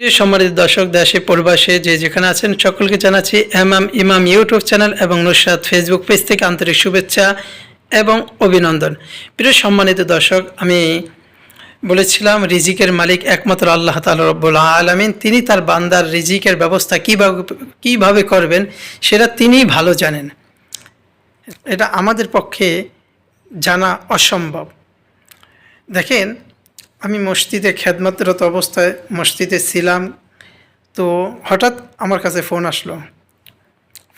সম্মানিত দর্শক, দেশে পরিবাসে যে যেখানে আছেন সকলকে জানাচ্ছি এমাম ইমাম ইউটিউব চ্যানেল এবং নুসরাত ফেসবুক পেজ থেকে আন্তরিক শুভেচ্ছা এবং অভিনন্দন। প্রিয় সম্মানিত দর্শক, আমি বলেছিলাম রিজিকের মালিক একমাত্র আল্লাহ তালা রব্বুল আলমিন। তিনি তার বান্দার রিজিকের ব্যবস্থা কীভাবে কীভাবে করবেন সেটা তিনিই ভালো জানেন। এটা আমাদের পক্ষে জানা অসম্ভব। দেখেন আমি মসজিদে খেদমতরত অবস্থায় মসজিদে ছিলাম। তো হঠাৎ আমার কাছে ফোন আসলো।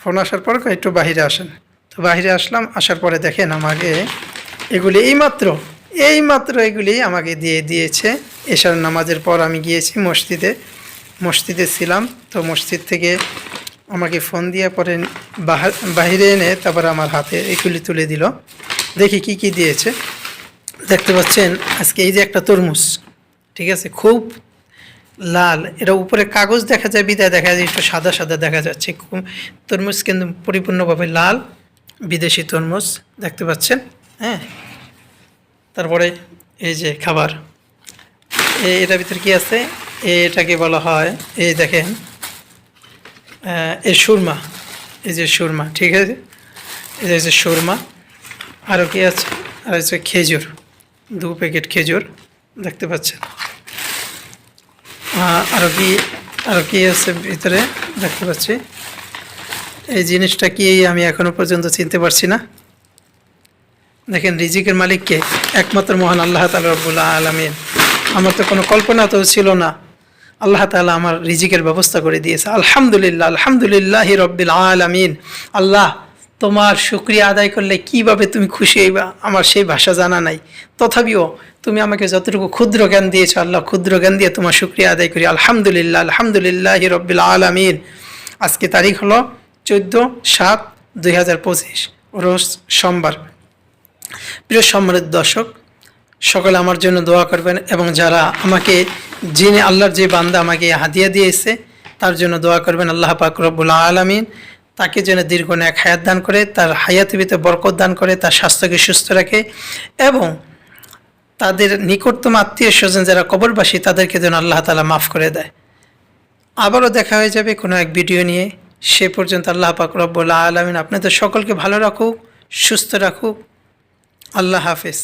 ফোন আসার পর একটু বাইরে আসেন। তো বাইরে আসলাম, আসার পরে দেখেন আমাকে এগুলি এইমাত্র এইমাত্র এগুলি আমাকে দিয়ে দিয়েছে। এশার নামাজের পর আমি গিয়েছি মসজিদে মসজিদে ছিলাম। তো মসজিদ থেকে আমাকে ফোন দিয়ে পরে বাহার বাহিরে এনে তারপর আমার হাতে এগুলি তুলে দিল। দেখি কি কি দিয়েছে। দেখতে পাচ্ছেন, আজকে এই যে একটা তরমুজ, ঠিক আছে, খুব লাল, এটা উপরে কাগজ দেখা যায়, বিদায় দেখা যায়, একটু সাদা সাদা দেখা যাচ্ছে তরমুজ কিন্তু পরিপূর্ণভাবে লাল, বিদেশি তরমুজ, দেখতে পাচ্ছেন হ্যাঁ? তারপরে এই যে খাবার এটার ভিতরে কি আছে? এটাকে বলা হয়, এই দেখেন এই সুরমা, এই যে সুরমা, ঠিক আছে? এই যে সুরমা আরও কি আছে? আর হচ্ছে খেজুর। দু প্যাকেট খেজুর, দেখতে পাচ্ছেন। আরও কি আরও কি আছে ভিতরে, দেখতে পাচ্ছি। এই জিনিসটা কি আমি এখনও পর্যন্ত চিনতে পারছি না। দেখেন, রিজিকের মালিককে একমাত্র মহান আল্লাহ তালা রব্বুল্লাহ আলমিন। আমার তো কোনো কল্পনা তো ছিল না। আল্লাহ তালা আমার রিজিকের ব্যবস্থা করে দিয়েছে। আলহামদুলিল্লাহ আলহামদুলিল্লাহ রব্বিল আলমিন। আল্লাহ তোমার শুক্রিয়া আদায় করলে কীভাবে তুমি খুশি হইবা? আমার সেই ভাষা জানা নাই। তথাপিও তুমি আমাকে যতটুকু ক্ষুদ্র জ্ঞান দিয়েছ, আল্লাহ ক্ষুদ্র জ্ঞান দিয়ে তোমার শুক্রিয়া আদায় করি। আলহামদুলিল্লাহ আলহামদুলিল্লাহ রব্বিল আলমিন। আজকে তারিখ হলো চোদ্দ সাত দুই হাজার পঁচিশ, রোজ সোমবার। প্রিয় সম্মানিত দর্শক, সকলে আমার জন্য দোয়া করবেন এবং যারা আমাকে যিনি আল্লাহর যে বান্দা আমাকে হাদিয়া দিয়েছে, তার জন্য দোয়া করবেন আল্লাহ পাক রব্বুল আলমিন। তাকে যেন দীর্ঘ এক হায়াত দান করে, তার হায়াতের ভিতরে বরকত দান করে, তার স্বাস্থ্যকে সুস্থ রাখে এবং তাদের নিকটতম আত্মীয় স্বজন যারা কবরবাসী, তাদেরকে যেন আল্লাহ তালা মাফ করে দেয়। আবারও দেখা হয়ে যাবে কোনো এক ভিডিও নিয়ে। সে পর্যন্ত আল্লাহ পাক রব্বুল আলমিন আপনাদের সকলকে ভালো রাখুক, সুস্থ রাখুক। আল্লাহ হাফেজ।